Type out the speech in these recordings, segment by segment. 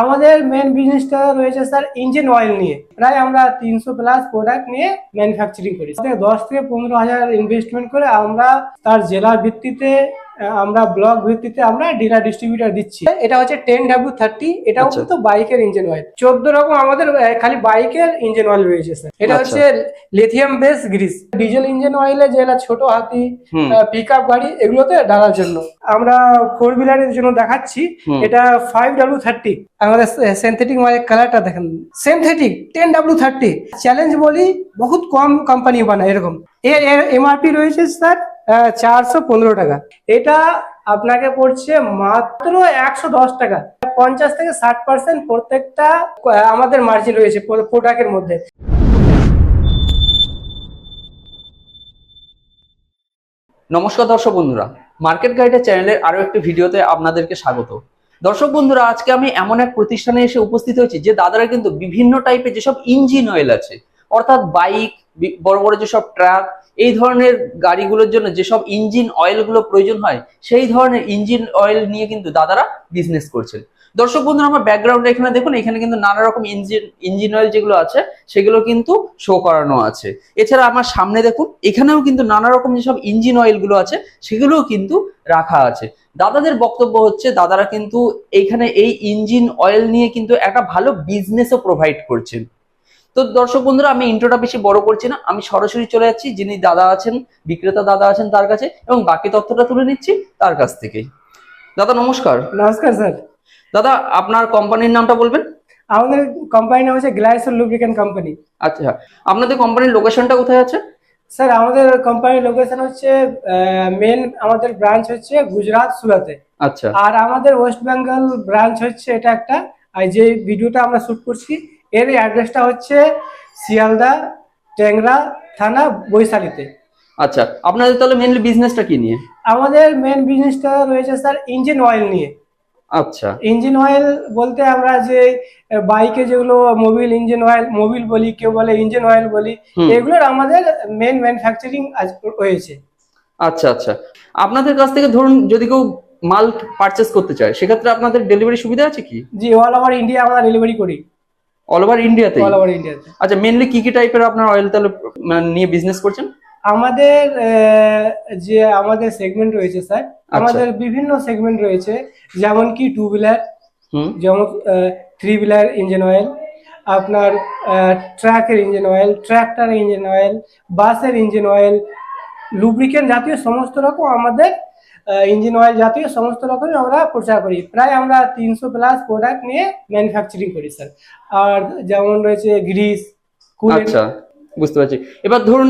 আমাদের মেন বিজনেসটা রয়েছে স্যার ইঞ্জিন অয়েল নিয়ে। প্রায় আমরা তিনশো প্লাস প্রোডাক্ট নিয়ে ম্যানুফ্যাকচারিং করি। দশ থেকে পনেরো হাজার ইনভেস্টমেন্ট করে আমরা তার জেলা ভিত্তিতে আমরা ব্লক ভিত্তিতে আমরা ডিলার ডিস্ট্রিবিউটার দিচ্ছি। এটা হচ্ছে টেন ডাব্লিউ থার্টি এটাও আচ্ছা। কিন্তু বাইকের ইঞ্জিন অয়েল চোদ্দ রকম আমাদের খালি বাইকের ইঞ্জিন অয়েল রয়েছে স্যার এটা আচ্ছা। হচ্ছে lithium base grease diesel engine অয়েলে যেটা ছোট হাতি পিক আপ গাড়ি এগুলোতে ডালার জন্য। আমরা ফোর হুইলারের জন্য দেখাচ্ছি। এটা ফাইভ ডাব্লু থার্টি আমাদের সিনথেটিক মানে কালারটা দেখেন। Synthetic ten W thirty challenge বলি বহুত কম কোম্পানি বানায় এরকম। এর এর এমআরপি রয়েছে স্যার চারশো পনেরো টাকা। এটা আপনাকে পড়ছে মাত্র একশো দশ টাকা। পঞ্চাশ থেকে ষাট পার্সেন্ট প্রত্যেকটা আমাদের মার্জিন রয়েছে প্রোডাক্টের মধ্যে। নমস্কার দর্শক বন্ধুরা মার্কেট গাইডের চ্যানেলের আরও একটি ভিডিওতে আপনাদেরকে স্বাগত। দর্শক বন্ধুরা, আজকে আমি এমন এক প্রতিষ্ঠানে এসে উপস্থিত হয়েছি যে দাদারা কিন্তু বিভিন্ন টাইপের যেসব ইঞ্জিন অয়েল আছে, অর্থাৎ বাইক বড় বড় যেসব ট্রাক, এই ধরনের গাড়িগুলোর জন্য যেসব ইঞ্জিন অয়েলগুলো প্রয়োজন হয়, সেই ধরনের ইঞ্জিন অয়েল নিয়ে কিন্তু দাদারা বিজনেস করছেন। দর্শক বন্ধুরা, আমার ব্যাকগ্রাউন্ড এখানে দেখুন, এখানে কিন্তু নানা রকম ইঞ্জিন ইঞ্জিন অয়েল যেগুলো আছে, সেগুলো কিন্তু শো করানো আছে। এছাড়া আমার সামনে দেখুন, এখানেও কিন্তু নানা রকম যেসব ইঞ্জিন অয়েলগুলো আছে, সেগুলোও কিন্তু রাখা আছে। দাদাদের বক্তব্য হচ্ছে, দাদারা কিন্তু এখানে এই ইঞ্জিন অয়েল নিয়ে কিন্তু একটা ভালো বিজনেসও প্রোভাইড করছেন। তো দর্শক বন্ধুরা আমি ইন্ট্রোটা বেশি বড় করছি না। আমি সরাসরি চলে যাচ্ছি যিনি দাদা আছেন বিক্রেতা দাদা আছেন তার কাছে এবং বাকি তথ্যটা তুলে নিচ্ছি তার কাছ থেকেই দাদা নমস্কার। নমস্কার স্যার। দাদা আপনার কোম্পানির নামটা বলবেন? আমাদের কোম্পানির নাম হচ্ছে গ্লাইসোল লুব্রিকেন্ট কোম্পানি আচ্ছা আপনাদের কোম্পানির লোকেশনটা কোথায় আছে? স্যার আমাদের কোম্পানির লোকেশন হচ্ছে মেন আমাদের ব্রাঞ্চ হচ্ছে গুজরাট সুরাতে। আচ্ছা। আর আমাদের ওয়েস্ট বেঙ্গল ব্রাঞ্চ হচ্ছে এটা একটা। আর যে ভিডিওটা আমরা শুট করছি এর অ্যাড্রেসটা হচ্ছে শিয়ালদা ট্যাংরা থানা বৈশালীতে। আচ্ছা আপনাদের তাহলে মেনলি বিজনেসটা কি নিয়ে? আমাদের মেন বিজনেসটা রয়েছে স্যার ইঞ্জিন অয়েল নিয়ে। আচ্ছা। ইঞ্জিন অয়েল বলতে আমরা যে বাইকে যেগুলো মোবিল ইঞ্জিন অয়েল মোবিল বলি কেউ বলে ইঞ্জিন অয়েল বলি। এগুলোর আমাদের মেন ম্যানুফ্যাকচারিং হয়েছে আচ্ছা আচ্ছা। আপনাদের কাছ থেকে ধরুন যদি কেউ মাল পারচেস করতে চায় সেক্ষেত্রে আপনাদের ডেলিভারি সুবিধা আছে কি? জি অল ওভার ইন্ডিয়া আমরা ডেলিভারি করি। অল ওভার ইন্ডিয়াতে অল ওভার ইন্ডিয়াতে আচ্ছা মেনলি কি কি টাইপের আপনার অয়েল তাহলে মানে নিয়ে বিজনেস করছেন? আমাদের যে আমাদের সেগমেন্ট রয়েছে স্যার আমাদের বিভিন্ন সেগমেন্ট রয়েছে যেমন কি টু হুইলার হুম। যেমন থ্রি হুইলার ইঞ্জিন অয়েল আপনার ট্রাকের engine oil tractor engine oil বাসের ইঞ্জিন অয়েল লুব্রিকেন্ট জাতীয় সমস্ত রকম আমাদের ইঞ্জিন অয়েল জাতীয় সমস্ত রকমই আমরা প্রচার করি। প্রায় আমরা তিনশো প্লাস প্রোডাক্ট নিয়ে ম্যানুফ্যাকচারিং করি স্যার আর যেমন রয়েছে গ্রিস আচ্ছা বুঝতে পারছি। এবার ধরুন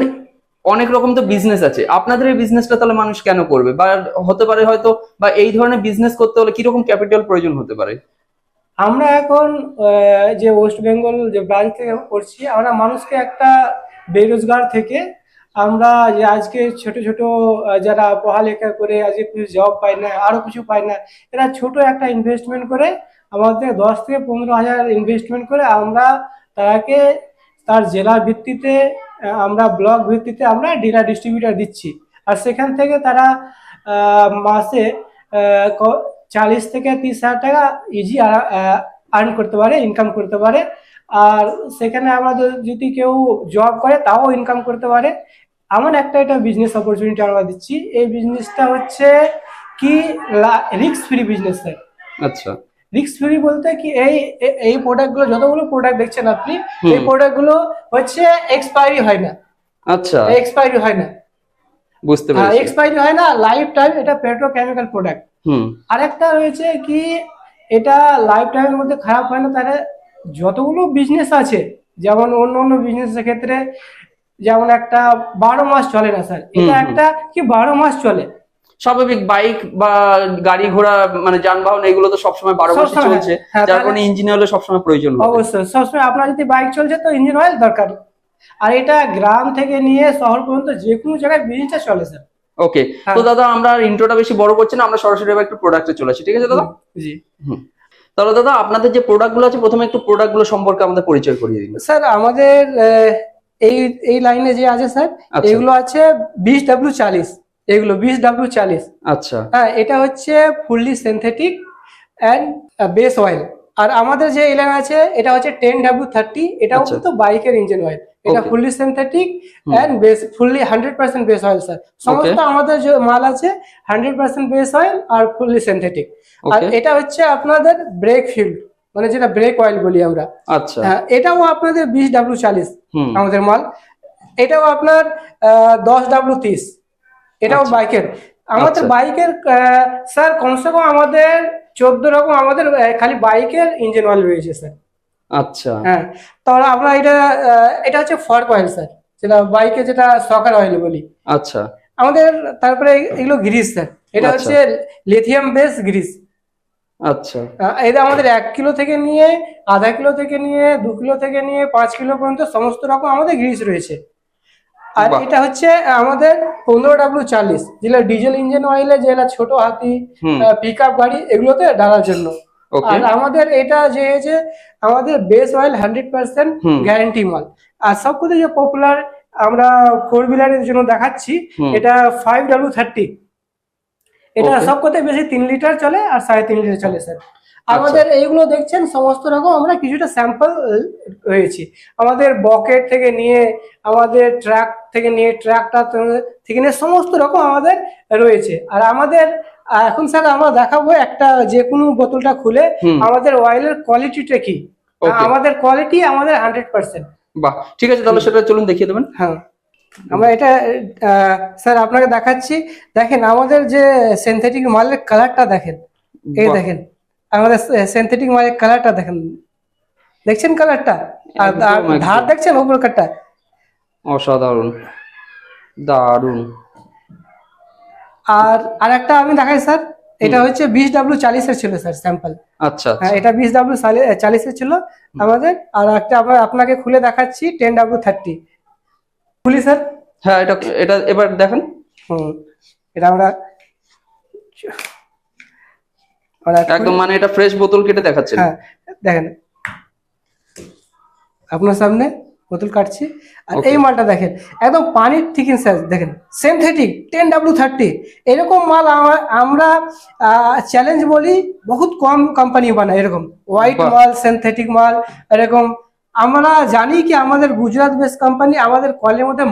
অনেক রকম তো বিজনেস আছে। আপনাদের এই বিজনেসটা তাহলে মানুষ কেন করবে? বা হতে পারে হয়তো বা এই ধরনের বিজনেস করতে হলে কীরকম ক্যাপিটাল প্রয়োজন হতে পারে? আমরা এখন যে ওয়েস্ট বেঙ্গল যে ব্রাঞ্চ থেকে করছি আমরা মানুষকে একটা বেরোজগার থেকে আমরা যে আজকে ছোট ছোট যারা পড়ালেখা করে আজকে কিছু জব পায় না, আরও কিছু পায় না, এরা ছোট একটা ইনভেস্টমেন্ট করে আমাদের দশ থেকে পনেরো হাজার ইনভেস্টমেন্ট করে আমরা তাকে তার জেলা ভিত্তিতে আমরা ব্লক ভিত্তিতে আমরা ডিলার ডিস্ট্রিবিউটার দিচ্ছি। আর সেখান থেকে তারা মাসে চালিশ থেকে তিরিশ হাজার টাকা ইজি আর্ন করতে পারে ইনকাম করতে পারে। আর সেখানে আমাদের যদি কেউ জব করে তাও ইনকাম করতে পারে। এমন একটা এটা বিজনেস অপরচুনিটি আমরা দিচ্ছি। এই বিজনেসটা হচ্ছে কি রিস্ক ফ্রি বিজনেস স্যার আচ্ছা। রিস্ক ফ্রি বলতে কি এই এই প্রোডাক্টগুলো যতগুলো প্রোডাক্ট দেখছেন আপনি এই প্রোডাক্টগুলো হচ্ছে এক্সপায়ারি হয় না। আচ্ছা। এক্সপায়ারি হয় না। বুঝতে পেরেছি। এক্সপায়ারি হয় না লাইফ টাইম এটা পেট্রোকেমিক্যাল প্রোডাক্ট হুম। আরেকটা রয়েছে কি এটা লাইফ টাইমের মধ্যে খারাপ হয় না তাহলে যতগুলো বিজনেস আছে যেমন অন্য অন্য বিজনেসের ক্ষেত্রে যেমন একটা বারো মাস চলে না স্যার? এটা হুম, হুম। একটা কি বারো মাস চলে? স্বাভাবিক বাইক বা গাড়ি ঘোড়া মানে যানবাহন এগুলো তো সবসময় বারো মাস চলছে। হ্যাঁ, যার কারণে ইঞ্জিন অয়েল সবসময় প্রয়োজন অবশ্যই সবসময় আপনার যদি বাইক চলছে তো ইঞ্জিন অয়েল দরকার। আর এটা গ্রাম থেকে নিয়ে শহর পর্যন্ত যে কোনো জায়গায় বিজনেসটা চলে স্যার। ওকে হ্যাঁ। তো দাদা আমরা ইন্ট্রোটা বেশি বড় করছি না আমরা সরাসরি এবার একটু প্রোডাক্টে চলে আসি ঠিক আছে দাদা? জি। তাহলে দাদা আপনাদের যে প্রোডাক্টগুলো আছে প্রথমে একটু প্রোডাক্টগুলো সম্পর্কে আমাদের পরিচয় করিয়ে দিন। স্যার আমাদের এই এই লাইনে যে আছে স্যার আচ্ছা। এগুলো আছে বিশ ডাব্লিউ চালিশ। এগুলো বিশ ডাব্লিউ চালিশ। আচ্ছা। হ্যাঁ এটা হচ্ছে fully synthetic and base oil আর আমাদের যে এলান আছে এটা হচ্ছে টেন ডাব্লিউ থার্টি এটাও আচ্ছা। কিন্তু বাইকের ইঞ্জিন অয়েল এটা. Fully synthetic. And base fully hundred percent base oil sir সমস্ত আমাদের যে মাল আছে হান্ড্রেড পার্সেন্ট বেস অয়েল আর ফুললি সিনথেটিক আর এটা হচ্ছে আপনাদের ব্রেক ফিল্ড মানে যেটা ব্রেক অয়েল বলি আমরা। আচ্ছা। হ্যাঁ, এটাও আপনাদের বিশ ডাব্লিউ চালিশ আমাদের মাল। এটাও আপনার দশ ডাব্লিউ তিরিশ। এটাও আচ্ছা। বাইকের। আমাদের আচ্ছা। বাইকের স্যার কমসে কম আমাদের চোদ্দ রকম আমাদের খালি বাইকের ইঞ্জিন অয়েল রয়েছে স্যার। আচ্ছা। হ্যাঁ তাহলে আমরা এটা এটা হচ্ছে ফর্ক অয়েল স্যার। যেটা বাইকে যেটা সকার অয়েল বলি। আচ্ছা। আমাদের তারপরে এগুলো গ্রিস স্যার। এটা আচ্ছা। হচ্ছে লিথিয়াম বেস গ্রিস আচ্ছা। এটা আমাদের এক কিলো থেকে নিয়ে আধা কিলো থেকে নিয়ে দু কিলো থেকে নিয়ে পাঁচ কিলো পর্যন্ত সমস্ত রকম আমাদের গ্রিস রয়েছে। আর এটা হচ্ছে আমাদের পনেরো ডাব্লু চালিশ যেটা ডিজেল ইঞ্জিন অয়েলে যেটা ছোট হাতি পিক আপ গাড়ি এগুলোতে ডালার জন্য। আর আমাদের এটা যে হয়েছে আমাদের base oil hundred percent. Guarantee মাল। আর সবথেকে যে পপুলার আমরা ফোর হুইলারের জন্য দেখাচ্ছি এটা ফাইভ ডাব্লু থার্টি এটা সব কথা বেশি তিন লিটার চলে আর সাড়ে তিন লিটার চলে স্যার আচ্ছা। আমাদের এইগুলো দেখছেন সমস্ত রকম আমরা কিছুটা স্যাম্পল রয়েছি। আমাদের বকেট থেকে নিয়ে আমাদের ট্রাক থেকে নিয়ে ট্রাকটা থেকে নিয়ে সমস্ত রকম আমাদের রয়েছে। আর আমাদের এখন স্যার আমরা দেখাবো একটা যে কোনো বোতলটা খুলে আমাদের অয়েলের কোয়ালিটিটা কি। আমাদের কোয়ালিটি আমাদের হান্ড্রেড পার্সেন্ট বাহ ঠিক আছে তাহলে সেটা চলুন দেখিয়ে দেবেন। হ্যাঁ। আমরা এটা স্যার আপনাকে দেখাচ্ছি। দেখেন আমাদের যে সিনথেটিক মালের কালারটা দেখেন এই দেখেন আমাদের সিনথেটিক মালের কালারটা দেখেন। দেখছেন কালারটা আর। ধার দেখছেন উপর কাটটা অসাধারণ। দারুণ। আর আর একটা আমি দেখাই স্যার। এটা হচ্ছে বিশ ডাব্লিউ চালিশের ছিল স্যার স্যাম্পল আচ্ছা হ্যাঁ এটা বিশ ডাব্লিউ চালিশের ছিল আমাদের। আর একটা আমরা আপনাকে খুলে দেখাচ্ছি টেন ডাব্লিউ থার্টি খুলি স্যার। হ্যাঁ এটা এটা এবার দেখেন। হুম এটা আমরা একদম মানে এটা ফ্রেশ বোতল কেটে দেখাচ্ছেন। হ্যাঁ দেখেন। আপনার সামনে বোতল কাটছি। আর এই মালটা দেখেন একদম পানির থিকিং সাইজ দেখেন। সিনথেটিক টেন ডাব্লু থার্টি এরকম মাল আমা- আমরা চ্যালেঞ্জ বলি বহুত কম কোম্পানি বানায় এরকম। হোয়াইট মাল সিনথেটিক মাল এরকম আমরা জানি কি আমাদের গুজরাট বেস কোম্পানি আমাদের কলের মধ্যে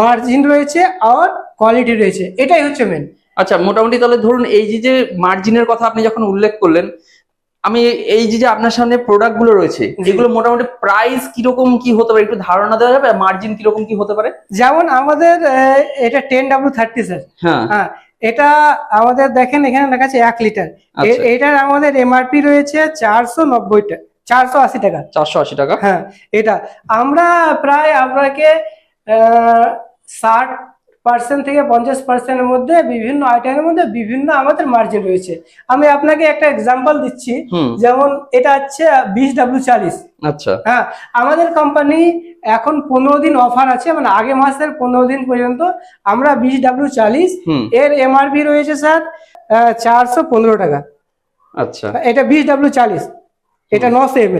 মার্জিন রয়েছে আর কোয়ালিটি রয়েছে। এটাই হচ্ছে মেন আচ্ছা মোটামুটি তাহলে ধরুন এই যে যে মার্জিনের কথা আপনি যখন উল্লেখ করলেন আমি এই যে যে আপনার সামনে প্রোডাক্টগুলো রয়েছে। এগুলো মোটামুটি প্রাইস কীরকম কি হতে পারে? একটু ধারণা দেওয়া যাবে? মার্জিন কীরকম কি হতে পারে? যেমন আমাদের এটা টেন ডাব্লু থার্টি স্যার হ্যাঁ। হ্যাঁ এটা আমাদের দেখেন এখানে লেখা আছে এক লিটার আচ্ছা। এটার আমাদের এমআরপি রয়েছে চারশো নব্বই টাকা চারশো আশি টাকা। চারশো আশি টাকা? হ্যাঁ এটা। আমরা প্রায় আপনাকে ষাট পার্সেন্ট থেকে পঞ্চাশ পার্সেন্টের মধ্যে বিভিন্ন আইটেমের মধ্যে বিভিন্ন আমাদের মার্জিন রয়েছে। আমি আপনাকে একটা এক্সাম্পল দিচ্ছি। যেমন এটা হচ্ছে বিশ ডাব্লিউ চালিশ আচ্ছা। হ্যাঁ আমাদের কোম্পানি এখন পনেরো দিন অফার আছে মানে আগে মাসের পনেরো দিন পর্যন্ত আমরা বিশ ডাব্লিউ চালিশ এর এমআরপি রয়েছে স্যার চারশো পনেরো টাকা। আচ্ছা। এটা বিশ ডাব্লিউ চালিশ এটা নশো এম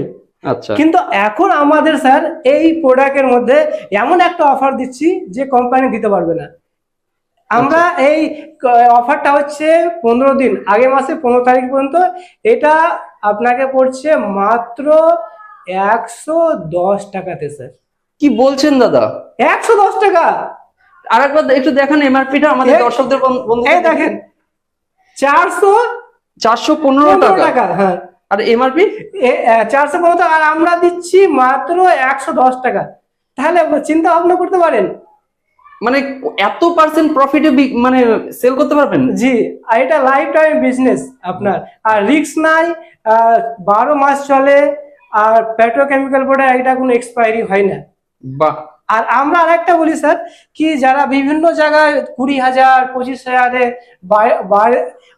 আচ্ছা। কিন্তু এখন আমাদের স্যার এই প্রোডাক্টের মধ্যে এমন একটা অফার দিচ্ছি যে কোম্পানি দিতে পারবে না। আমরা এই অফারটা হচ্ছে পনেরো দিন আগে মাসে পনেরো তারিখ পর্যন্ত। এটা আপনাকে পড়ছে মাত্র একশো দশ টাকাতে স্যার। কি বলছেন দাদা? একশো দশ টাকা। আর একবার একটু দেখান এমআরপিটা আমাদের দর্শকদের বন্ধু দেখেন চারশো চারশো পনেরো টাকা হ্যাঁ। আর এমআরপি চারশো পনেরো আর আমরা দিচ্ছি মাত্র একশো দশ টাকা। তাহলে চিন্তা ভাবনা করতে পারেন। মানে এত পার্সেন্ট প্রফিটে মানে সেল করতে পারবেন? জি আর এটা লাইফ টাইম বিজনেস আপনার। আর রিস্ক নাই আর বারো মাস চলে আর পেট্রোকেমিক্যাল বোর্ডে এটা কোনো এক্সপায়ারি হয় না। বাহ। আর আমরা আরেকটা বলি স্যার কি যারা বিভিন্ন জায়গায় কুড়ি হাজার পঁচিশ হাজারে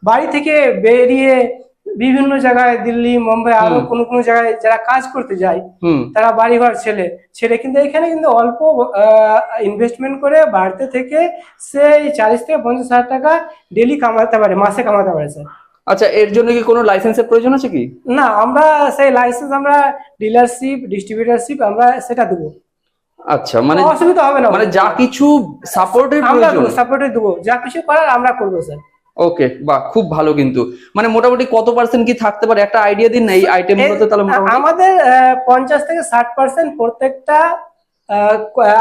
বাড়ি থেকে বেরিয়ে বিভিন্ন জায়গায় দিল্লি মুম্বাই আরও। কোনো কোনো জায়গায় যারা কাজ করতে যায় তারা বাড়ি ঘর ছেলে। ছেলে কিন্তু এখানে কিন্তু অল্প ইনভেস্টমেন্ট করে বাড়িতে থেকে সেই চালিশ থেকে পঞ্চাশ হাজার টাকা ডেলি কামাতে পারে মাসে কামাতে পারে স্যার আচ্ছা এর জন্য কি কোনো লাইসেন্সের প্রয়োজন আছে কি? না আমরা সেই লাইসেন্স আমরা ডিলারশিপ ডিস্ট্রিবিউটারশিপ আমরা সেটা দেবো। আচ্ছা মানে অসুবিধা হবে না। মানে যা কিছু সাপোর্টের আমরা প্রয়োজন। সাপোর্টে দেবো। যা কিছু করার আমরা করব স্যার ওকে বাহ খুব ভালো কিন্তু। মানে মোটামুটি কত পার্সেন্ট কি থাকতে পারে? একটা আইডিয়া দিন না এই আইটেমগুলোতে তাহলে মোটামুটি। আমাদের পঞ্চাশ থেকে ষাট পার্সেন্ট প্রত্যেকটা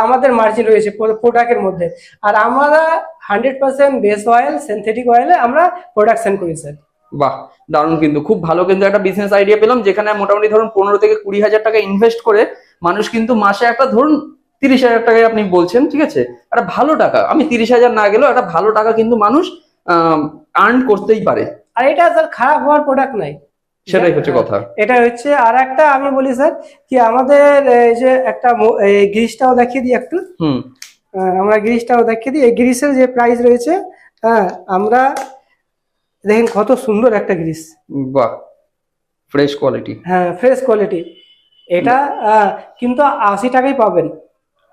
আমাদের মার্জিন রয়েছে প্রোডাক্টের মধ্যে। আর আমরা hundred percent base oil synthetic অয়েলে আমরা প্রোডাকশন করি স্যার বাহ দারুণ কিন্তু খুব ভালো কিন্তু একটা বিজনেস আইডিয়া পেলাম যেখানে মোটামুটি ধরুন পনেরো থেকে কুড়ি হাজার টাকা ইনভেস্ট করে মানুষ কিন্তু মাসে একটা ধরুন তিরিশ হাজার টাকায় আপনি বলছেন ঠিক আছে? একটা ভালো টাকা আমি তিরিশ হাজার না গেলেও একটা ভালো টাকা কিন্তু মানুষ আর্ন করতেই পারে। আর এটা স্যার খারাপ হওয়ার প্রোডাক্ট নাই সেটাই হচ্ছে কথা। এটা হচ্ছে আর একটা আমি বলি স্যার কি আমাদের এই যে একটা গ্রিসটাও দেখিয়ে দিই একটু। হুম। আমরা গ্রিসটাও দেখিয়ে দিই। এই গ্রিসের যে প্রাইস রয়েছে হ্যাঁ আমরা দেখেন কত সুন্দর একটা গ্রিস। বাহ ফ্রেশ কোয়ালিটি হ্যাঁ ফ্রেশ কোয়ালিটি এটা কিন্তু আশি টাকাই পাবেন।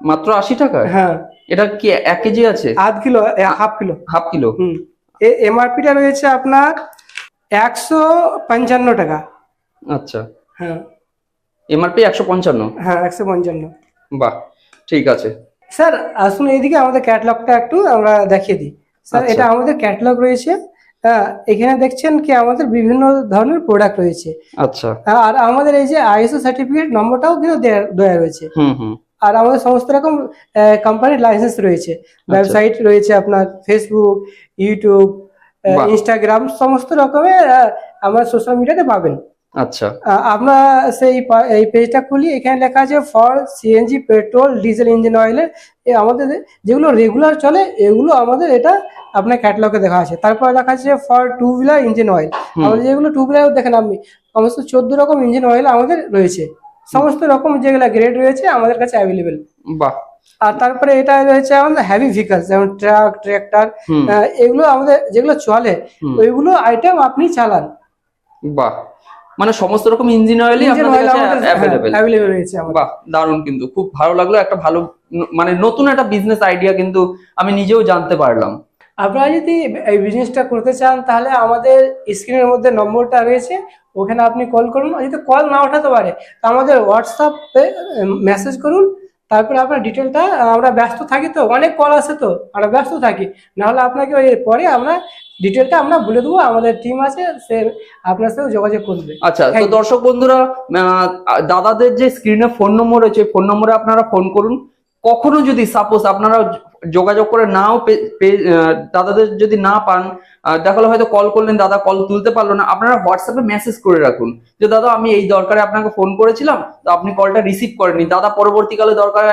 মাত্র আশি টাকা হ্যাঁ। এটা কি এক কেজি আছে? আধ kilo half kilo. Half kilo? হুম। এমআরপিটা রয়েছে আপনার একশো পঞ্চান্ন টাকা। আচ্ছা। হ্যাঁ। এমআরপি একশো পঞ্চান্ন? হ্যাঁ একশো পঞ্চান্ন। বাহ ঠিক আছে। স্যার আসুন এইদিকে আমাদের ক্যাটলগটা একটু আমরা দেখিয়ে দিই। স্যার আচ্ছা। এটা আমাদের ক্যাটলগ রয়েছে। এখানে দেখছেন কি আমাদের বিভিন্ন ধরনের প্রোডাক্ট রয়েছে। আচ্ছা। আর আমাদের এই যে আইএসও সার্টিফিকেট নম্বরটাও কিন্তু দেয়া- দেওয়া রয়েছে। হুম হুম। আর আমাদের সমস্ত রকম কোম্পানির লাইসেন্স রয়েছে। আচ্ছা। ওয়েবসাইট রয়েছে আপনার ফেসবুক ইউটিউব ইনস্টাগ্রাম সমস্ত রকমের আমার সোশ্যাল মিডিয়াতে পাবেন। আচ্ছা। আমরা সেই এই পেজটা খুলি এখানে লেখা আছে for CNG petrol diesel engine অয়েলের আমাদের যেগুলো রেগুলার চলে এগুলো আমাদের এটা আপনার ক্যাটালগে দেখা আছে। তারপরে দেখা আছে for two wheeler engine oil আমাদের যেগুলো টু হুইলার দেখেন আপনি সমস্ত চোদ্দ রকম ইঞ্জিন অয়েল আমাদের রয়েছে। সমস্ত রকম যেগুলো গ্রেড রয়েছে আমাদের কাছে অ্যাভেলেবেল বাহ। আর তারপরে এটা রয়েছে আমাদের হেভি ভেহিকলস যেমন ট্রাক ট্র্যাক্টর এগুলো আমাদের যেগুলো চলে ওইগুলো আইটেম আপনি চালান। বাহ। মানে সমস্ত রকম ইঞ্জিন অয়েলই আপনাদের অয়েল কাছে অ্যাভেলেবেল অ্যাভেলেবেল রয়েছে বাহ দারুণ কিন্তু। খুব ভালো লাগল একটা ভালো মানে নতুন একটা বিজনেস আইডিয়া কিন্তু আমি নিজেও জানতে পারলাম। আপনারা যদি এই বিজনেসটা করতে চান তাহলে আমাদের স্ক্রিনের মধ্যে নম্বরটা রয়েছে ওখানে আপনি কল করুন। আর যদি কল না ওঠাতে পারে তো আমাদের হোয়াটসঅ্যাপে মেসেজ করুন। তারপরে আপনার ডিটেলটা আমরা ব্যস্ত থাকি তো অনেক কল আসে তো আমরা ব্যস্ত থাকি। নাহলে আপনাকে ওই পরে আমরা ডিটেলটা আমরা বলে দেবো আমাদের টিম আছে সে আপনার সাথে যোগাযোগ করবে। আচ্ছা তো দর্শক বন্ধুরা দাদাদের যে স্ক্রিনে ফোন নম্বর রয়েছে ফোন নম্বরে আপনারা ফোন করুন। কখনো যদি সাপোজ আপনারা যোগাযোগ করে নাও দাদাদের যদি না পান আহ, দেখা হলো হয়তো কল করলেন দাদা কল তুলতে পারল না আপনারা হোয়াটসঅ্যাপে মেসেজ করে রাখুন। যে দাদা আমি এই দরকারে আপনাকে ফোন করেছিলাম তো আপনি কলটা রিসিভ করেনি দাদা পরবর্তীকালে দরকার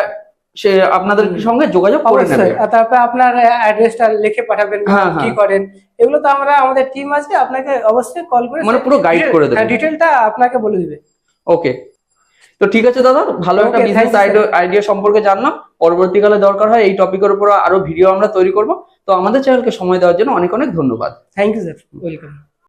সে আপনাদের সঙ্গে যোগাযোগ করে নেবে। তারপরে আপনার অ্যাড্রেসটা লিখে পাঠাবেন হ্যাঁ, হ্যাঁ। কি করেন এগুলো তো আমরা আমাদের টিম আছে আপনাকে অবশ্যই কল করে মানে পুরো guide করে দেবে। ডিটেলটা আপনাকে বলে দিবে। ওকে তো ঠিক আছে দাদা ভালো একটা বিজনেস আইডিয়া সম্পর্কে জানলাম। পরবর্তীকালে দরকার হয় এই টপিকের উপর আরও ভিডিও আমরা তৈরি করব। তো আমাদের চ্যানেলকে সময় দেওয়ার জন্য অনেক অনেক ধন্যবাদ। Thank you sir welcome